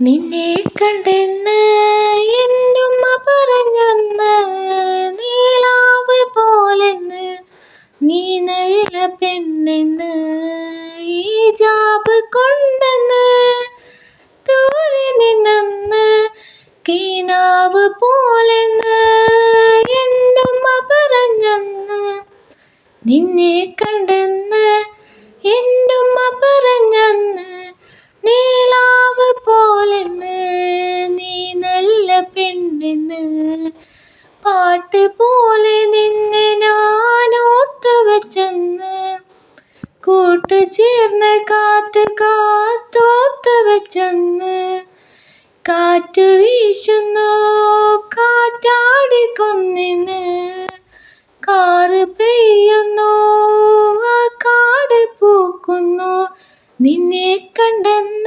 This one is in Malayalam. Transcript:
നിന്നെ കണ്ടെന്ന് എന്നുമ്മ പറഞ്ഞെന്ന് നീലാവ് പോലെന്ന് നീ നല്ല പെണ്ണെന്ന് ഈ ജാബ് കൊണ്ടെന്ന് ദൂരെ നിന്നെന്ന് കീനാവ് പോലെന്ന് എന്നുമ്മ പറഞ്ഞെന്ന് നിന്നെ കണ്ടെന്ന് പെണ്ണെന്ന് പാട്ട് പോലെ നിന്നെ ഞാൻ ഓർത്തു വെച്ചെന്ന്. കൂട്ടുചേർന്ന് ചേർന്ന് കാറ്റ് കാത്തോർത്തു വെച്ചെന്ന്. കാറ്റു വീശുന്നു കാറ്റാടിക്കൊന്നിന്ന് കാറ് പെയ്യുന്നു കാട് പൂക്കുന്നു. നിന്നെ കണ്ടെന്ന്